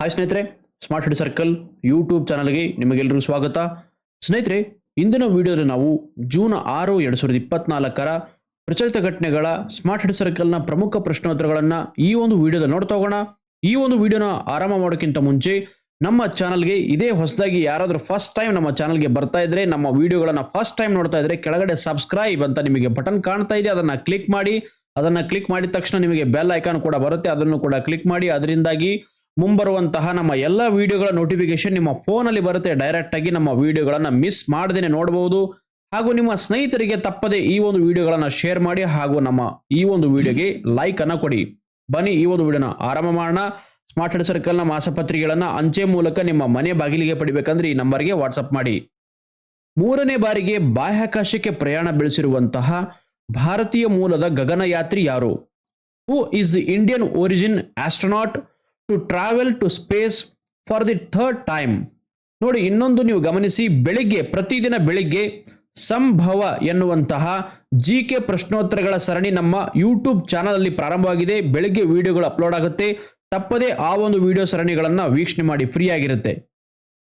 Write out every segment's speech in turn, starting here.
Hi ಸ್ನೇಹಿತರೆ smart city circle YouTube ಚಾನಲ್ಗೆ ನಿಮಗೆಲ್ಲರಿಗೂ ಸ್ವಾಗತ. ಸ್ನೇಹಿತರೆ, ಇಂದಿನ ವಿಡಿಯೋದಲ್ಲಿ ನಾವು ಜೂನ್ ಆರು, ಎರಡು ಸಾವಿರದ ಇಪ್ಪತ್ನಾಲ್ಕರ ಪ್ರಚಲಿತ ಘಟನೆಗಳ ಸ್ಮಾರ್ಟ್ ಸಿಟಿ ಸರ್ಕಲ್ನ ಪ್ರಮುಖ ಪ್ರಶ್ನೋತ್ತರಗಳನ್ನು ಈ ಒಂದು ವಿಡಿಯೋದಲ್ಲಿ ನೋಡ್ತಾ ಹೋಗೋಣ. ಈ ಒಂದು ವಿಡಿಯೋನ ಆರಂಭ ಮಾಡೋಕ್ಕಿಂತ ಮುಂಚೆ ನಮ್ಮ ಚಾನಲ್ಗೆ ಇದೇ ಹೊಸದಾಗಿ ಯಾರಾದರೂ ಫಸ್ಟ್ ಟೈಮ್ ನಮ್ಮ ಚಾನಲ್ಗೆ ಬರ್ತಾ ಇದ್ರೆ, ನಮ್ಮ ವಿಡಿಯೋಗಳನ್ನು ಫಸ್ಟ್ ಟೈಮ್ ನೋಡ್ತಾ ಇದ್ರೆ ಕೆಳಗಡೆ ಸಬ್ಸ್ಕ್ರೈಬ್ ಅಂತ ನಿಮಗೆ ಬಟನ್ ಕಾಣ್ತಾ ಇದೆ, ಅದನ್ನು ಕ್ಲಿಕ್ ಮಾಡಿ. ಅದನ್ನು ಕ್ಲಿಕ್ ಮಾಡಿದ ತಕ್ಷಣ ನಿಮಗೆ ಬೆಲ್ ಐಕಾನ್ ಕೂಡ ಬರುತ್ತೆ, ಅದನ್ನು ಕೂಡ ಕ್ಲಿಕ್ ಮಾಡಿ. ಅದರಿಂದಾಗಿ ಮುಂಬರುವಂತಹ ನಮ್ಮ ಎಲ್ಲ ವಿಡಿಯೋಗಳ ನೋಟಿಫಿಕೇಶನ್ ನಿಮ್ಮ ಫೋನಲ್ಲಿ ಬರುತ್ತೆ. ಡೈರೆಕ್ಟ್ ಆಗಿ ನಮ್ಮ ವಿಡಿಯೋಗಳನ್ನು ಮಿಸ್ ಮಾಡದೇನೆ ನೋಡಬಹುದು ಹಾಗೂ ನಿಮ್ಮ ಸ್ನೇಹಿತರಿಗೆ ತಪ್ಪದೆ ಈ ಒಂದು ವಿಡಿಯೋಗಳನ್ನು ಶೇರ್ ಮಾಡಿ ಹಾಗೂ ನಮ್ಮ ಈ ಒಂದು ವಿಡಿಯೋಗೆ ಲೈಕ್ ಅನ್ನು ಕೊಡಿ. ಬನ್ನಿ, ಈ ಒಂದು ವಿಡಿಯೋನ ಆರಂಭ ಮಾಡೋಣ. ಸ್ಮಾರ್ಟ್ ಹೆಡ್ ಸರ್ಕಲ್ನ ಮಾಸಪತ್ರಿಕೆಗಳನ್ನು ಅಂಚೆ ಮೂಲಕ ನಿಮ್ಮ ಮನೆ ಬಾಗಿಲಿಗೆ ಪಡಿಬೇಕಂದ್ರೆ ಈ ನಂಬರ್ಗೆ ವಾಟ್ಸಪ್ ಮಾಡಿ. ಮೂರನೇ ಬಾರಿಗೆ ಬಾಹ್ಯಾಕಾಶಕ್ಕೆ ಪ್ರಯಾಣ ಬೆಳೆಸಿರುವಂತಹ ಭಾರತೀಯ ಮೂಲದ ಗಗನಯಾತ್ರಿ ಯಾರು? Who is the Indian origin astronaut to travel to space for the third time ನೋಡಿ, ಇನ್ನೊಂದು ನೀವು ಗಮನಿಸಿ, ಬೆಳಿಗ್ಗೆ, ಪ್ರತಿದಿನ ಬೆಳಿಗ್ಗೆ ಸಂಭವ ಎನ್ನುವಂತಹ ಜಿ ಕೆ ಪ್ರಶ್ನೋತ್ತರಗಳ ಸರಣಿ ನಮ್ಮ ಯೂಟ್ಯೂಬ್ ಚಾನಲ್ ಅಲ್ಲಿ ಪ್ರಾರಂಭವಾಗಿದೆ. ಬೆಳಿಗ್ಗೆ ವಿಡಿಯೋಗಳು ಅಪ್ಲೋಡ್ ಆಗುತ್ತೆ. ತಪ್ಪದೇ ಆ ಒಂದು ವಿಡಿಯೋ ಸರಣಿಗಳನ್ನು ವೀಕ್ಷಣೆ ಮಾಡಿ, ಫ್ರೀ ಆಗಿರುತ್ತೆ.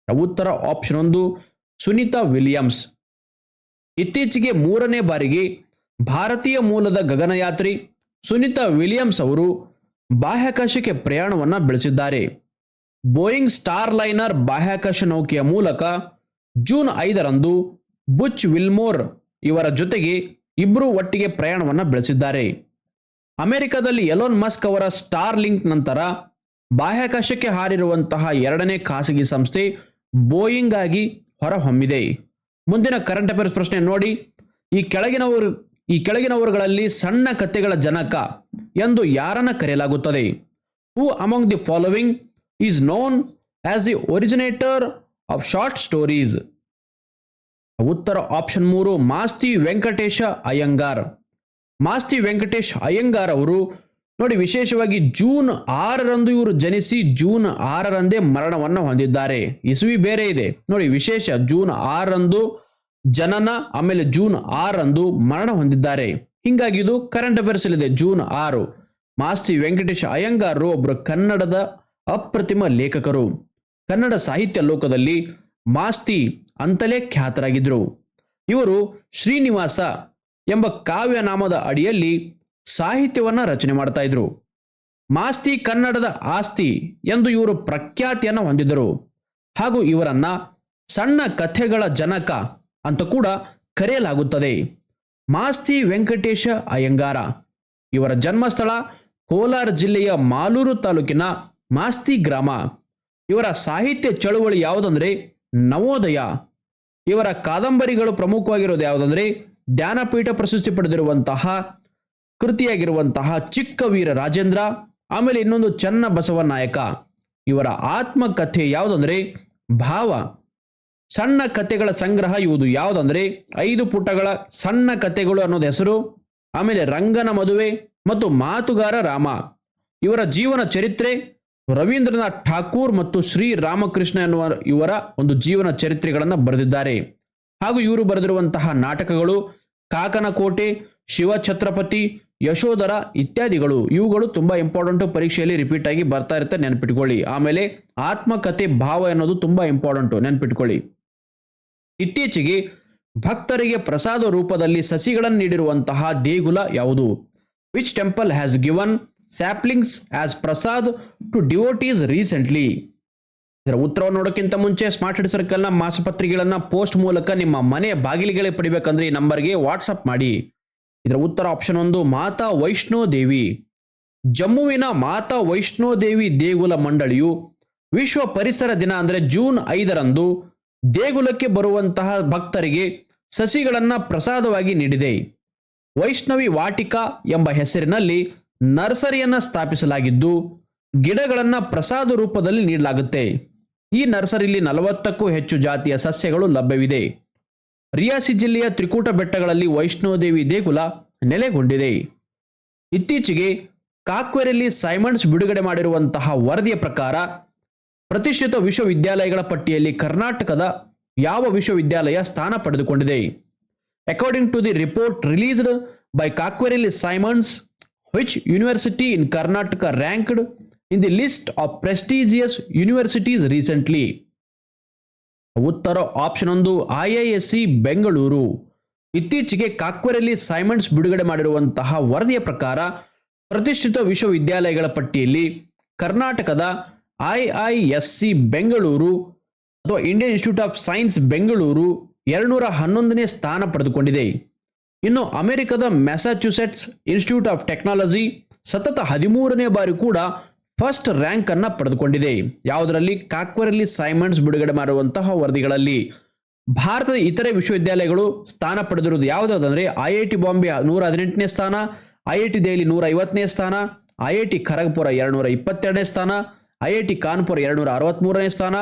ಉತ್ತರ ಆಪ್ಷನ್ ಒಂದು, ಸುನೀತಾ ವಿಲಿಯಮ್ಸ್. ಇತ್ತೀಚೆಗೆ ಮೂರನೇ ಬಾರಿಗೆ ಭಾರತೀಯ ಮೂಲದ ಗಗನಯಾತ್ರಿ ಸುನೀತಾ ವಿಲಿಯಮ್ಸ್ ಅವರು ಬಾಹ್ಯಾಕಾಶಕ್ಕೆ ಪ್ರಯಾಣವನ್ನು ಬೆಳೆಸಿದ್ದಾರೆ. ಬೋಯಿಂಗ್ ಸ್ಟಾರ್ ಲೈನರ್ ಬಾಹ್ಯಾಕಾಶ ನೌಕೆಯ ಮೂಲಕ ಜೂನ್ ಐದರಂದು ಬುಚ್ ವಿಲ್ಮೋರ್ ಇವರ ಜೊತೆಗೆ ಇಬ್ಬರು ಒಟ್ಟಿಗೆ ಪ್ರಯಾಣವನ್ನು ಬೆಳೆಸಿದ್ದಾರೆ. ಅಮೆರಿಕದಲ್ಲಿ ಎಲೋನ್ ಮಸ್ಕ್ ಅವರ ಸ್ಟಾರ್ ಲಿಂಕ್ ನಂತರ ಬಾಹ್ಯಾಕಾಶಕ್ಕೆ ಹಾರಿರುವಂತಹ ಎರಡನೇ ಖಾಸಗಿ ಸಂಸ್ಥೆ ಬೋಯಿಂಗ್ ಆಗಿ ಹೊರಹೊಮ್ಮಿದೆ. ಮುಂದಿನ ಕರೆಂಟ್ ಅಫೇರ್ಸ್ ಪ್ರಶ್ನೆ ನೋಡಿ. ಈ ಕೆಳಗಿನವರು ಈ ಕೆಳಗಿನವರುಗಳಲ್ಲಿ ಸಣ್ಣ ಕಥೆಗಳ ಜನಕ ಎಂದು ಯಾರನ್ನ ಕರೆಯಲಾಗುತ್ತದೆ? Who among the following is known as the originator of short stories ಉತ್ತರ ಆಪ್ಷನ್ ಮೂರು, ಮಾಸ್ತಿ ವೆಂಕಟೇಶ ಅಯ್ಯಂಗಾರ್. ಮಾಸ್ತಿ ವೆಂಕಟೇಶ್ ಅಯ್ಯಂಗಾರ್ ಅವರು ನೋಡಿ ವಿಶೇಷವಾಗಿ ಜೂನ್ ಆರರಂದು ಇವರು ಜನಿಸಿ ಜೂನ್ ಆರರಂದೇ ಮರಣವನ್ನು ಹೊಂದಿದ್ದಾರೆ. ಇಸುವಿ ಬೇರೆ ಇದೆ. ನೋಡಿ ವಿಶೇಷ ಜೂನ್ ಆರರಂದು ಜನನ, ಆಮೇಲೆ ಜೂನ್ ಆರಂದು ಮರಣ ಹೊಂದಿದ್ದಾರೆ. ಹಿಂಗಾಗಿ ಇದು ಕರೆಂಟ್ ಅಫೇರ್ಸ್ ಅಲ್ಲಿದೆ ಜೂನ್ ಆರು. ಮಾಸ್ತಿ ವೆಂಕಟೇಶ್ ಅಯ್ಯಂಗಾರರು ಒಬ್ಬರು ಕನ್ನಡದ ಅಪ್ರತಿಮ ಲೇಖಕರು. ಕನ್ನಡ ಸಾಹಿತ್ಯ ಲೋಕದಲ್ಲಿ ಮಾಸ್ತಿ ಅಂತಲೇ ಖ್ಯಾತರಾಗಿದ್ದರು ಇವರು ಶ್ರೀನಿವಾಸ ಎಂಬ ಕಾವ್ಯ ನಾಮದ ಅಡಿಯಲ್ಲಿ ಸಾಹಿತ್ಯವನ್ನ ರಚನೆ ಮಾಡ್ತಾ ಇದ್ರು. ಮಾಸ್ತಿ ಕನ್ನಡದ ಆಸ್ತಿ ಎಂದು ಇವರು ಪ್ರಖ್ಯಾತಿಯನ್ನು ಹೊಂದಿದ್ದರು. ಹಾಗೂ ಇವರನ್ನ ಸಣ್ಣ ಕಥೆಗಳ ಜನಕ ಅಂತ ಕೂಡ ಕರೆಯಲಾಗುತ್ತದೆ. ಮಾಸ್ತಿ ವೆಂಕಟೇಶ ಅಯ್ಯಂಗಾರ ಇವರ ಜನ್ಮಸ್ಥಳ ಕೋಲಾರ ಜಿಲ್ಲೆಯ ಮಾಲೂರು ತಾಲೂಕಿನ ಮಾಸ್ತಿ ಗ್ರಾಮ. ಇವರ ಸಾಹಿತ್ಯ ಚಳುವಳಿ ಯಾವುದಂದ್ರೆ ನವೋದಯ. ಇವರ ಕಾದಂಬರಿಗಳು ಪ್ರಮುಖವಾಗಿರೋದು ಯಾವುದಂದ್ರೆ ಜ್ಞಾನಪೀಠ ಪ್ರಶಸ್ತಿ ಪಡೆದಿರುವಂತಹ, ಕೃತಿಯಾಗಿರುವಂತಹ ಚಿಕ್ಕ ವೀರ ರಾಜೇಂದ್ರ, ಆಮೇಲೆ ಇನ್ನೊಂದು ಚನ್ನ ಬಸವನಾಯಕ ಇವರ ಆತ್ಮಕಥೆ ಯಾವುದಂದ್ರೆ ಭಾವ. ಸಣ್ಣ ಕಥೆಗಳ ಸಂಗ್ರಹ ಇವುದು ಯಾವುದಂದ್ರೆ ಐದು ಪುಟಗಳ ಸಣ್ಣ ಕತೆಗಳು ಅನ್ನೋದು ಹೆಸರು, ಆಮೇಲೆ ರಂಗನ ಮದುವೆ ಮತ್ತು ಮಾತುಗಾರ ರಾಮ. ಇವರ ಜೀವನ ಚರಿತ್ರೆ ರವೀಂದ್ರನಾಥ್ ಠಾಕೂರ್ ಮತ್ತು ಶ್ರೀ ರಾಮಕೃಷ್ಣ ಎನ್ನುವ ಇವರ ಒಂದು ಜೀವನ ಚರಿತ್ರೆಗಳನ್ನು ಬರೆದಿದ್ದಾರೆ. ಹಾಗೂ ಇವರು ಬರೆದಿರುವಂತಹ ನಾಟಕಗಳು ಕಾಕನ ಕೋಟೆ ಶಿವ ಛತ್ರಪತಿ ಯಶೋಧರ ಇತ್ಯಾದಿಗಳು. ಇವುಗಳು ತುಂಬಾ ಇಂಪಾರ್ಟೆಂಟ್ ಪರೀಕ್ಷೆಯಲ್ಲಿ ರಿಪೀಟ್ ಆಗಿ ಬರ್ತಾ ಇರುತ್ತೆ, ನೆನ್ಪಿಟ್ಕೊಳ್ಳಿ. ಆಮೇಲೆ ಆತ್ಮಕಥೆ ಭಾವ ಅನ್ನೋದು ತುಂಬಾ ಇಂಪಾರ್ಟೆಂಟ್ ನೆನ್ಪಿಟ್ಕೊಳ್ಳಿ. ಇತ್ತೀಚೆಗೆ ಭಕ್ತರಿಗೆ ಪ್ರಸಾದ ರೂಪದಲ್ಲಿ ಸಸಿಗಳನ್ನು ನೀಡಿರುವಂತಹ ದೇಗುಲ ಯಾವುದು? Which temple has given saplings as prasad to devotees recently ಇದರ ಉತ್ತರವನ್ನು ನೋಡೋಕ್ಕಿಂತ ಮುಂಚೆ ಸ್ಮಾರ್ಟ್ ಹೆಡ್ ಸರ್ಕಲ್ನ ಮಾಸಪತ್ರಿಕೆಗಳನ್ನು ಪೋಸ್ಟ್ ಮೂಲಕ ನಿಮ್ಮ ಮನೆಯ ಬಾಗಿಲಿಗೆ ಪಡಿಬೇಕಂದ್ರೆ ಈ ನಂಬರ್ಗೆ ವಾಟ್ಸಪ್ ಮಾಡಿ. ಇದರ ಉತ್ತರ ಆಪ್ಷನ್ ಒಂದು, ಮಾತಾ ವೈಷ್ಣೋ ದೇವಿ. ಜಮ್ಮುವಿನ ಮಾತಾ ವೈಷ್ಣೋ ದೇವಿ ದೇಗುಲ ಮಂಡಳಿಯು ವಿಶ್ವ ಪರಿಸರ ದಿನ ಅಂದರೆ ಜೂನ್ ಐದರಂದು ದೇಗುಲಕ್ಕೆ ಬರುವಂತಹ ಭಕ್ತರಿಗೆ ಸಸಿಗಳನ್ನು ಪ್ರಸಾದವಾಗಿ ನೀಡಿದೆ. ವೈಷ್ಣವಿ ವಾಟಿಕಾ ಎಂಬ ಹೆಸರಿನಲ್ಲಿ ನರ್ಸರಿಯನ್ನ ಸ್ಥಾಪಿಸಲಾಗಿದ್ದು, ಗಿಡಗಳನ್ನು ಪ್ರಸಾದ ರೂಪದಲ್ಲಿ ನೀಡಲಾಗುತ್ತೆ. ಈ ನರ್ಸರಿಯಲ್ಲಿ ನಲವತ್ತಕ್ಕೂ ಹೆಚ್ಚು ಜಾತಿಯ ಸಸ್ಯಗಳು ಲಭ್ಯವಿದೆ. ರಿಯಾಸಿ ಜಿಲ್ಲೆಯ ತ್ರಿಕೂಟ ಬೆಟ್ಟಗಳಲ್ಲಿ ವೈಷ್ಣೋದೇವಿ ದೇಗುಲ ನೆಲೆಗೊಂಡಿದೆ. ಇತ್ತೀಚೆಗೆ ಕಾಕ್ವೆರಲ್ಲಿ ಸೈಮಂಡ್ಸ್ ಬಿಡುಗಡೆ ಮಾಡಿರುವಂತಹ ವರದಿಯ ಪ್ರಕಾರ ಪ್ರತಿಷ್ಠಿತ ವಿಶ್ವವಿದ್ಯಾಲಯಗಳ ಪಟ್ಟಿಯಲ್ಲಿ ಕರ್ನಾಟಕದ ಯಾವ ವಿಶ್ವವಿದ್ಯಾಲಯ ಸ್ಥಾನ ಪಡೆದುಕೊಂಡಿದೆ? According to the report released by Quacquarelli Symonds which university in Karnataka ranked in the list of prestigious universities recently ಉತ್ತರ ಆಪ್ಷನ್ ಒಂದು I I S C Bengaluru ಇತ್ತೀಚೆಗೆ ಕಾಕ್ವರಲ್ಲಿ ಸೈಮಂಡ್ಸ್ ಬಿಡುಗಡೆ ಮಾಡಿರುವಂತಹ ವರದಿಯ ಪ್ರಕಾರ, ಪ್ರತಿಷ್ಠಿತ ವಿಶ್ವವಿದ್ಯಾಲಯಗಳ ಪಟ್ಟಿಯಲ್ಲಿ ಕರ್ನಾಟಕದ I I S C Bengaluru ಅಥವಾ Indian Institute of Science Bengaluru ಎರಡುನೂರ ಹನ್ನೊಂದನೇ ಸ್ಥಾನ ಪಡೆದುಕೊಂಡಿದೆ. ಇನ್ನು ಅಮೆರಿಕದ ಮ್ಯಾಸಾಚ್ಯುಸೆಟ್ಸ್ ಇನ್ಸ್ಟಿಟ್ಯೂಟ್ ಆಫ್ ಟೆಕ್ನಾಲಜಿ ಸತತ ಹದಿಮೂರನೇ ಬಾರಿ ಕೂಡ ಫಸ್ಟ್ ರ್ಯಾಂಕ್ ಅನ್ನು ಪಡೆದುಕೊಂಡಿದೆ. ಯಾವುದರಲ್ಲಿ? ಕಾಕ್ವರಲ್ಲಿ ಸೈಮಂಡ್ಸ್ ಬಿಡುಗಡೆ ಮಾಡುವಂತಹ ವರದಿಗಳಲ್ಲಿ. ಭಾರತದ ಇತರೆ ವಿಶ್ವವಿದ್ಯಾಲಯಗಳು ಸ್ಥಾನ ಪಡೆದಿರುವುದು ಯಾವುದಾದಂದ್ರೆ ಐ ಐ ಟಿ ಬಾಂಬೆ ನೂರ ಹದಿನೆಂಟನೇ ಸ್ಥಾನ, ಐ ಐ ಟಿ ದೆಹಲಿ ನೂರ ಐವತ್ತನೇ ಸ್ಥಾನ, ಐ ಐ ಟಿ ಖರಗ್ಪುರ ಎರಡುನೂರ ಇಪ್ಪತ್ತೆರಡನೇ ಸ್ಥಾನ ಐ ಐ ಟಿ ಕಾನ್ಪುರ ಎರಡುನೂರ ಅರವತ್ಮೂರನೇ ಸ್ಥಾನ,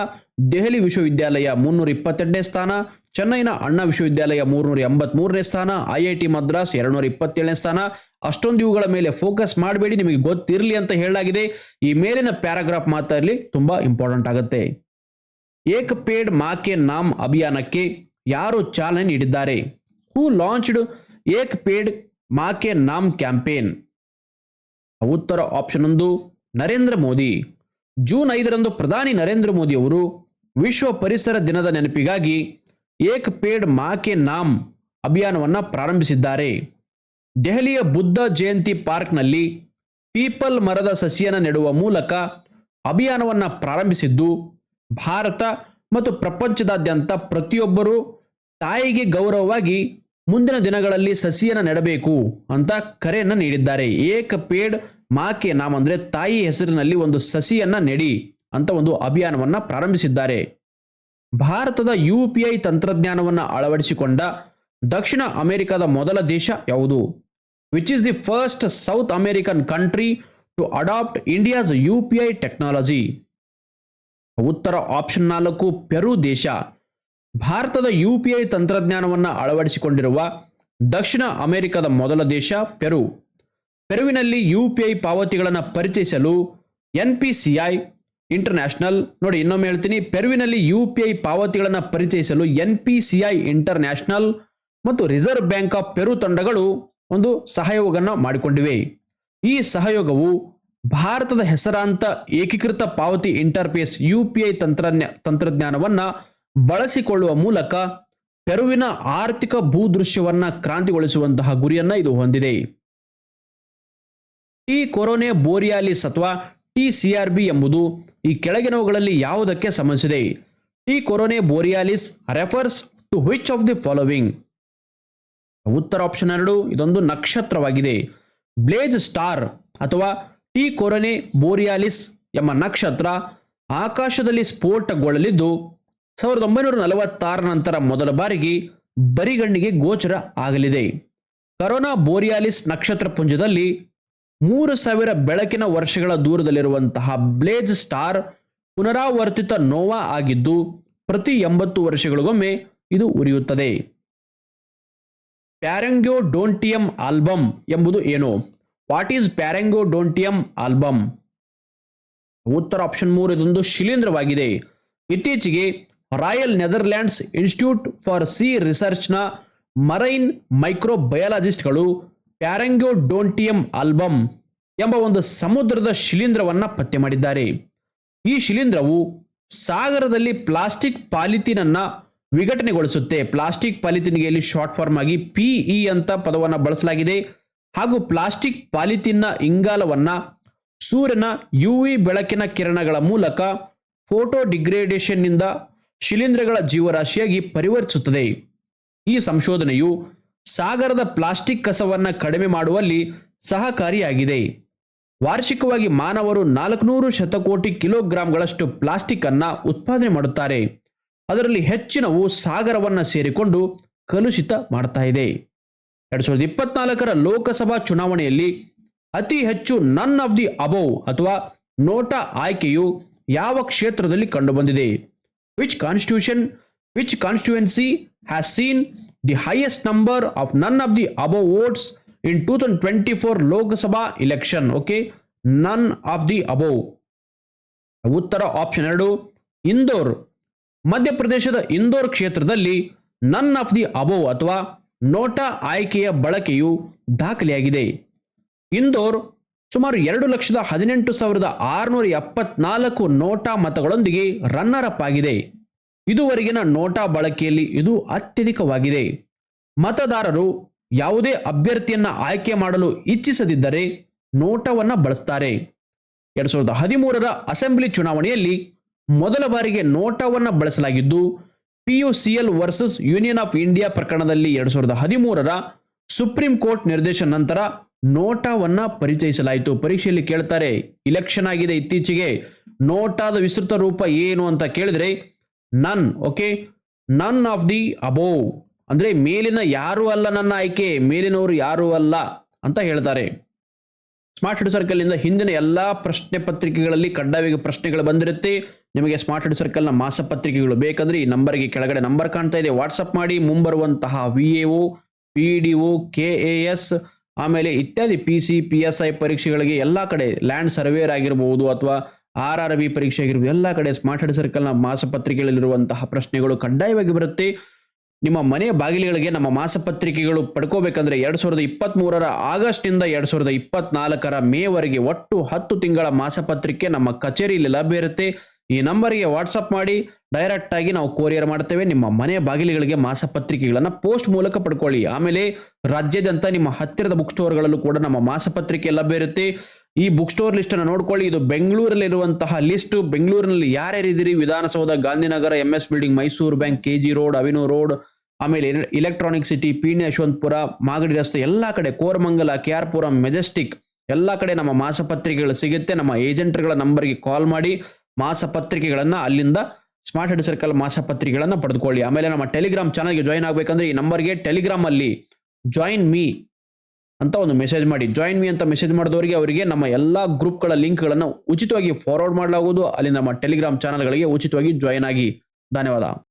ದೆಹಲಿ ವಿಶ್ವವಿದ್ಯಾಲಯ ಮುನ್ನೂರ ಇಪ್ಪತ್ತೆಂಟನೇ ಸ್ಥಾನ, ಚೆನ್ನೈನ ಅಣ್ಣಾ ವಿಶ್ವವಿದ್ಯಾಲಯ ಮೂರ್ನೂರ ಎಂಬತ್ಮೂರನೇ ಸ್ಥಾನ ಐಐಟಿ ಮದ್ರಾಸ್ ಎರಡುನೂರ ಇಪ್ಪತ್ತೇಳನೇ ಸ್ಥಾನ. ಅಷ್ಟೊಂದು ಇವುಗಳ ಮೇಲೆ ಫೋಕಸ್ ಮಾಡಬೇಡಿ, ನಿಮಗೆ ಗೊತ್ತಿರಲಿ ಅಂತ ಹೇಳಲಾಗಿದೆ. ಈ ಮೇಲಿನ ಪ್ಯಾರಾಗ್ರಾಫ್ ಮಾತ್ರ ಇರಲಿ ತುಂಬಾ ಇಂಪಾರ್ಟೆಂಟ್ ಆಗುತ್ತೆ. ಏಕ್ ಪೇಡ್ ಮಾಕೆ ನಾಮ್ ಅಭಿಯಾನಕ್ಕೆ ಯಾರು ಚಾಲನೆ ನೀಡಿದ್ದಾರೆ? Who launched Ek Ped Maa Ke Naam campaign? ಉತ್ತರ ಆಪ್ಷನ್ ಒಂದು, ನರೇಂದ್ರ ಮೋದಿ. ಜೂನ್ ಐದರಂದು ಪ್ರಧಾನಿ ನರೇಂದ್ರ ಮೋದಿ ಅವರು ವಿಶ್ವ ಪರಿಸರ ದಿನದ ನೆನಪಿಗಾಗಿ ಏಕ್ ಪೇಡ್ ಮಾಕೆ ನಾಮ್ ಅಭಿಯಾನವನ್ನು ಪ್ರಾರಂಭಿಸಿದ್ದಾರೆ. ದೆಹಲಿಯ ಬುದ್ಧ ಜಯಂತಿ ಪಾರ್ಕ್ನಲ್ಲಿ ಪೀಪಲ್ ಮರದ ಸಸಿಯನ್ನು ನೆಡುವ ಮೂಲಕ ಅಭಿಯಾನವನ್ನು ಪ್ರಾರಂಭಿಸಿದ್ದು, ಭಾರತ ಮತ್ತು ಪ್ರಪಂಚದಾದ್ಯಂತ ಪ್ರತಿಯೊಬ್ಬರೂ ತಾಯಿಗೆ ಗೌರವವಾಗಿ ಮುಂದಿನ ದಿನಗಳಲ್ಲಿ ಸಸಿಯನ್ನು ನೆಡಬೇಕು ಅಂತ ಕರೆಯನ್ನು ನೀಡಿದ್ದಾರೆ. ಏಕ ಪೇಡ್ ಮಾಕೆ ನಾಮ್ ಅಂದ್ರೆ ತಾಯಿ ಹೆಸರಿನಲ್ಲಿ ಒಂದು ಸಸಿಯನ್ನ ನೆಡಿ ಅಂತ ಒಂದು ಅಭಿಯಾನವನ್ನ ಪ್ರಾರಂಭಿಸಿದ್ದಾರೆ. ಭಾರತದ ಯು ಪಿ ಐ ತಂತ್ರಜ್ಞಾನವನ್ನು ಅಳವಡಿಸಿಕೊಂಡ ದಕ್ಷಿಣ ಅಮೆರಿಕದ ಮೊದಲ ದೇಶ ಯಾವುದು? Which is the first South American country to adopt India's U P I technology ಉತ್ತರ ಆಪ್ಷನ್ ನಾಲ್ಕು, ಪೆರು ದೇಶ. ಭಾರತದ ಯು ಪಿ ಐ ತಂತ್ರಜ್ಞಾನವನ್ನು ಅಳವಡಿಸಿಕೊಂಡಿರುವ ದಕ್ಷಿಣ ಅಮೆರಿಕದ ಮೊದಲ ದೇಶ ಪೆರು. ಪೆರುವಿನಲ್ಲಿ ಯು ಪಿ ಐ ಪಾವತಿಗಳನ್ನು ಪರಿಚಯಿಸಲು N P C I international ನೋಡಿ ಇನ್ನೊಮ್ಮೆ ಹೇಳ್ತೀನಿ. ಪೆರುವಿನಲ್ಲಿ ಯು ಪಿ ಐ ಪಾವತಿಗಳನ್ನು ಪರಿಚಯಿಸಲು N P C I international ಮತ್ತು ರಿಸರ್ವ್ ಬ್ಯಾಂಕ್ ಆಫ್ ಪೆರು ತಂಡಗಳು ಒಂದು ಸಹಯೋಗವನ್ನು ಮಾಡಿಕೊಂಡಿವೆ. ಈ ಸಹಯೋಗವು ಭಾರತದ ಹೆಸರಾಂತ ಏಕೀಕೃತ ಪಾವತಿ ಇಂಟರ್ಫೇಸ್ ಯು ಪಿ ಐ ತಂತ್ರಜ್ಞ, ತಂತ್ರಜ್ಞಾನವನ್ನು ಬಳಸಿಕೊಳ್ಳುವ ಮೂಲಕ ಪೆರುವಿನ ಆರ್ಥಿಕ ಭೂದೃಶ್ಯವನ್ನು ಕ್ರಾಂತಿಗೊಳಿಸುವಂತಹ ಗುರಿಯನ್ನು ಇದು ಹೊಂದಿದೆ. ಟಿ ಕೊರೋನೆ ಬೋರಿಯಾಲಿಸ್ ಅಥವಾ ಟಿ ಸಿ ಆರ್ ಬಿ ಎಂಬುದು ಈ ಕೆಳಗಿನವುಗಳಲ್ಲಿ ಯಾವುದಕ್ಕೆ ಸಂಬಂಧಿಸಿದೆ? T Coronae Borealis refers to which of the following ಉತ್ತರ ಆಪ್ಷನ್ ಎರಡು, ಇದೊಂದು ನಕ್ಷತ್ರವಾಗಿದೆ. ಬ್ಲೇಜ್ ಸ್ಟಾರ್ ಅಥವಾ ಟಿ ಕೊರೋನೆ ಬೋರಿಯಾಲಿಸ್ ಎಂಬ ನಕ್ಷತ್ರ ಆಕಾಶದಲ್ಲಿ ಸ್ಫೋಟಗೊಳ್ಳಲಿದ್ದು, ಸಾವಿರದ ಒಂಬೈನೂರ ನಲವತ್ತಾರ ನಂತರ ಮೊದಲ ಬಾರಿಗೆ ಬರಿಗಣ್ಣಿಗೆ ಗೋಚರ ಆಗಲಿದೆ. ಕರೋನಾ ಬೋರಿಯಾಲಿಸ್ ನಕ್ಷತ್ರ ಪುಂಜದಲ್ಲಿ ಮೂರು ಸಾವಿರ ಬೆಳಕಿನ ವರ್ಷಗಳ ದೂರದಲ್ಲಿರುವಂತಹ ಬ್ಲೇಜ್ ಸ್ಟಾರ್ ಪುನರಾವರ್ತಿತ ನೋವಾ ಆಗಿದ್ದು, ಪ್ರತಿ ಎಂಬತ್ತು ವರ್ಷಗಳಿಗೊಮ್ಮೆ ಇದು ಉರಿಯುತ್ತದೆ. ಪ್ಯಾರಂಗ್ಯೋ ಡೋಂಟಿಯಂ ಆಲ್ಬಮ್ ಎಂಬುದು ಏನು? What is Parengyodontium album ಉತ್ತರ ಆಪ್ಷನ್ ಮೂರು, ಇದೊಂದು ಶಿಲೀಂಧ್ರವಾಗಿದೆ. ಇತ್ತೀಚೆಗೆ Royal Netherlands Institute for sea ರಿಸರ್ಚ್ನ marine ಮೈಕ್ರೋಬಯಾಲಜಿಸ್ಟ್ಗಳು ಪ್ಯಾರಂಗ್ಯೋ ಡೋಂಟಿಯಂ ಆಲ್ಬಮ್ ಎಂಬ ಒಂದು ಸಮುದ್ರದ ಶಿಲೀಂಧ್ರವನ್ನು ಪತ್ತೆ ಮಾಡಿದ್ದಾರೆ. ಈ ಶಿಲೀಂಧ್ರವು ಸಾಗರದಲ್ಲಿ ಪ್ಲಾಸ್ಟಿಕ್ ಪಾಲಿಥೀನನ್ನು ವಿಘಟನೆಗೊಳಿಸುತ್ತೆ. ಪ್ಲಾಸ್ಟಿಕ್ ಪಾಲಿಥೀನ್ಗೆ ಇಲ್ಲಿ ಶಾರ್ಟ್ ಫಾರ್ಮ್ ಆಗಿ ಪಿಇ ಅಂತ ಪದವನ್ನು ಬಳಸಲಾಗಿದೆ. ಹಾಗೂ ಪ್ಲಾಸ್ಟಿಕ್ ಪಾಲಿಥೀನ್ನ ಇಂಗಾಲವನ್ನು ಸೂರ್ಯನ ಯು ವಿ ಬೆಳಕಿನ ಕಿರಣಗಳ ಮೂಲಕ ಫೋಟೋ ಡಿಗ್ರೇಡೇಷನ್ನಿಂದ ಶಿಲೀಂಧ್ರಗಳ ಜೀವರಾಶಿಯಾಗಿ ಪರಿವರ್ತಿಸುತ್ತದೆ. ಈ ಸಂಶೋಧನೆಯು ಸಾಗರದ ಪ್ಲಾಸ್ಟಿಕ್ ಕಸವನ್ನು ಕಡಿಮೆ ಮಾಡುವಲ್ಲಿ ಸಹಕಾರಿಯಾಗಿದೆ. ವಾರ್ಷಿಕವಾಗಿ ಮಾನವರು ನಾಲ್ಕುನೂರು ಶತಕೋಟಿ ಕಿಲೋಗ್ರಾಂಗಳಷ್ಟು ಪ್ಲಾಸ್ಟಿಕ್ ಅನ್ನ ಉತ್ಪಾದನೆ ಮಾಡುತ್ತಾರೆ. ಅದರಲ್ಲಿ ಹೆಚ್ಚಿನವು ಸಾಗರವನ್ನು ಸೇರಿಕೊಂಡು ಕಲುಷಿತ ಮಾಡ್ತಾ ಇದೆ. ಎರಡ್ ಸಾವಿರದ ಇಪ್ಪತ್ನಾಲ್ಕರ ಲೋಕಸಭಾ ಚುನಾವಣೆಯಲ್ಲಿ ಅತಿ ಹೆಚ್ಚು ನನ್ ಆಫ್ ದಿ ಅಬೋವ್ ಅಥವಾ ನೋಟಾ ಆಯ್ಕೆಯು ಯಾವ ಕ್ಷೇತ್ರದಲ್ಲಿ ಕಂಡುಬಂದಿದೆ? Which constitution has seen the highest number of none of the above votes in two thousand twenty four Lok Sabha election okay none of the above ಉತ್ತರ option ಎರಡು, ಇಂದೋರ್. ಮಧ್ಯಪ್ರದೇಶದ ಇಂದೋರ್ ಕ್ಷೇತ್ರದಲ್ಲಿ none of the above ಅಥವಾ NOTA ಆಯ್ಕೆಯ ಬಳಕೆಯು ದಾಖಲೆಯಾಗಿದೆ. ಇಂದೋರ್ ಸುಮಾರು ಎರಡು ಲಕ್ಷದ ಹದಿನೆಂಟು ಸಾವಿರದ ಆರುನೂರ ಎಪ್ಪತ್ನಾಲ್ಕು ನೋಟಾ ಮತಗಳೊಂದಿಗೆ ರನ್ನರ್ ಅಪ್ ಆಗಿದೆ. ಇದುವರೆಗಿನ ನೋಟಾ ಬಳಕೆಯಲ್ಲಿ ಇದು ಅತ್ಯಧಿಕವಾಗಿದೆ. ಮತದಾರರು ಯಾವುದೇ ಅಭ್ಯರ್ಥಿಯನ್ನ ಆಯ್ಕೆ ಮಾಡಲು ಇಚ್ಛಿಸದಿದ್ದರೆ ನೋಟವನ್ನ ಬಳಸ್ತಾರೆ. ಎರಡ್ ಸಾವಿರದ ಹದಿಮೂರರ ಅಸೆಂಬ್ಲಿ ಚುನಾವಣೆಯಲ್ಲಿ ಮೊದಲ ಬಾರಿಗೆ ನೋಟವನ್ನ ಬಳಸಲಾಗಿದ್ದು, PUCL versus Union of India ಪ್ರಕರಣದಲ್ಲಿ ಎರಡ್ ಸಾವಿರದ ಹದಿಮೂರರ ಸುಪ್ರೀಂ ಕೋರ್ಟ್ ನಿರ್ದೇಶನ ನಂತರ ನೋಟಾವನ್ನ ಪರಿಚಯಿಸಲಾಯಿತು. ಪರೀಕ್ಷೆಯಲ್ಲಿ ಕೇಳ್ತಾರೆ, ಇಲೆಕ್ಷನ್ ಆಗಿದೆ, ಇತ್ತೀಚೆಗೆ ನೋಟಾದ ವಿಸ್ತೃತ ರೂಪ ಏನು? ಅಂತ ಕೇಳಿದ್ರೆ ನನ್ okay none of the above ಅಂದ್ರೆ ಮೇಲಿನ ಯಾರು ಅಲ್ಲ ನನ್ನ ಆಯ್ಕೆ, ಮೇಲಿನವರು ಯಾರು ಅಲ್ಲ ಅಂತ ಹೇಳ್ತಾರೆ. ಸ್ಮಾರ್ಟ್ ಹೆಡ್ ಸರ್ಕಲ್ ಇಂದ ಹಿಂದಿನ ಎಲ್ಲಾ ಪ್ರಶ್ನೆ ಪತ್ರಿಕೆಗಳಲ್ಲಿ ಕಡ್ಡಾಯವಾಗಿ ಪ್ರಶ್ನೆಗಳು ಬಂದಿರುತ್ತೆ. ನಿಮಗೆ ಸ್ಮಾರ್ಟ್ ಹೆಡ್ ಸರ್ಕಲ್ನ ಮಾಸಪತ್ರಿಕೆಗಳು ಬೇಕಂದ್ರೆ ಈ ನಂಬರ್ಗೆ ಕೆಳಗಡೆ ನಂಬರ್ ಕಾಣ್ತಾ ಇದೆ. ವಾಟ್ಸಪ್ ಮಾಡಿ, ಮುಂಬರುವಂತಹ V A O P D O K A S ಆಮೇಲೆ ಇತ್ಯಾದಿ P C P S I ಪರೀಕ್ಷೆಗಳಿಗೆ ಎಲ್ಲ ಕಡೆ ಲ್ಯಾಂಡ್ ಸರ್ವೇರ್ ಆಗಿರಬಹುದು ಅಥವಾ ಆರ್ ಆರ್ ಬಿ ಪರೀಕ್ಷೆ ಆಗಿರ್ಬೋದು ಎಲ್ಲ ಕಡೆ ಸ್ಮಾರ್ಟ್ ಹೆಡ್ ಸರ್ಕಲ್ನ ಮಾಸಪತ್ರಿಕೆಗಳಲ್ಲಿರುವಂತಹ ಪ್ರಶ್ನೆಗಳು ಕಡ್ಡಾಯವಾಗಿ ಬರುತ್ತೆ. ನಿಮ್ಮ ಮನೆಯ ಬಾಗಿಲುಗಳಿಗೆ ನಮ್ಮ ಮಾಸಪತ್ರಿಕೆಗಳು ಪಡ್ಕೋಬೇಕಂದ್ರೆ ಎರಡು ಸಾವಿರದ ಇಪ್ಪತ್ತ್ ಮೂರರ ಆಗಸ್ಟ್ನಿಂದ ಎರಡ್ ಸಾವಿರದ ಇಪ್ಪತ್ನಾಲ್ಕರ ಮೇವರೆಗೆ ಒಟ್ಟು ಹತ್ತು ತಿಂಗಳ ಮಾಸಪತ್ರಿಕೆ ನಮ್ಮ ಕಚೇರಿಯಲ್ಲಿ ಲಭ್ಯ ಇರುತ್ತೆ. ಈ ನಂಬರ್ಗೆ ವಾಟ್ಸಪ್ ಮಾಡಿ ಡೈರೆಕ್ಟ್ ಆಗಿ ನಾವು ಕೊರಿಯರ್ ಮಾಡ್ತೇವೆ. ನಿಮ್ಮ ಮನೆ ಬಾಗಿಲುಗಳಿಗೆ ಮಾಸಪತ್ರಿಕೆಗಳನ್ನು ಪೋಸ್ಟ್ ಮೂಲಕ ಪಡ್ಕೊಳ್ಳಿ. ಆಮೇಲೆ ರಾಜ್ಯಾದ್ಯಂತ ನಿಮ್ಮ ಹತ್ತಿರದ ಬುಕ್ ಸ್ಟೋರ್ಗಳಲ್ಲೂ ಕೂಡ ನಮ್ಮ ಮಾಸಪತ್ರಿಕೆ ಲಭ್ಯ ಇರುತ್ತೆ. ಈ ಬುಕ್ ಸ್ಟೋರ್ ಲಿಸ್ಟ್ ಅನ್ನು ನೋಡ್ಕೊಳ್ಳಿ. ಇದು ಬೆಂಗಳೂರಲ್ಲಿರುವಂತಹ ಲಿಸ್ಟ್ ಬೆಂಗಳೂರಿನಲ್ಲಿ ಯಾರ್ಯಾರಿದ್ದೀರಿ? Vidhana Soudha, Gandhinagar M S building Mysore bank K G road avenue road ಆಮೇಲೆ ಇಲೆಕ್ಟ್ರಾನಿಕ್ ಸಿಟಿ ಪೀಣ್ಯ ಯಶವಂತಪುರ ಮಾಗಡಿ ರಸ್ತೆ, ಎಲ್ಲಾ ಕಡೆ Koramangala K R Puram Majestic ಎಲ್ಲಾ ಕಡೆ ನಮ್ಮ ಮಾಸಪತ್ರಿಕೆಗಳು ಸಿಗುತ್ತೆ. ನಮ್ಮ ಏಜೆಂಟ್ಗಳ ನಂಬರ್ಗೆ ಕಾಲ್ ಮಾಡಿ. ಮಾಸಪತ್ರಿಕೆಗಳನ್ನ ಅಲ್ಲಿಂದ ಸ್ಮಾರ್ಟ್ ಹೆಡ್ ಸರ್ಕಲ್ ಮಾಸಪತ್ರಿಕೆಗಳನ್ನು ಪಡೆದುಕೊಳ್ಳಿ. ಆಮೇಲೆ ನಮ್ಮ ಟೆಲಿಗ್ರಾಮ್ ಚಾನಲ್ಗೆ ಜಾಯಿನ್ ಆಗಬೇಕಂದ್ರೆ ಈ ನಂಬರ್ಗೆ ಟೆಲಿಗ್ರಾಮ್ ಅಲ್ಲಿ ಜಾಯಿನ್ ಮೀ ಅಂತ ಒಂದು ಮೆಸೇಜ್ ಮಾಡಿ. ಜಾಯಿನ್ ಮೀ ಅಂತ ಮೆಸೇಜ್ ಮಾಡಿದವರಿಗೆ ಅವರಿಗೆ ನಮ್ಮ ಎಲ್ಲಾ ಗ್ರೂಪ್ಗಳ ಲಿಂಕ್ಗಳನ್ನು ಉಚಿತವಾಗಿ ಫಾರ್ವರ್ಡ್ ಮಾಡಲಾಗುವುದು. ಅಲ್ಲಿ ನಮ್ಮ ಟೆಲಿಗ್ರಾಮ್ ಚಾನಲ್ಗಳಿಗೆ ಉಚಿತವಾಗಿ ಜಾಯಿನ್ ಆಗಿ. ಧನ್ಯವಾದ.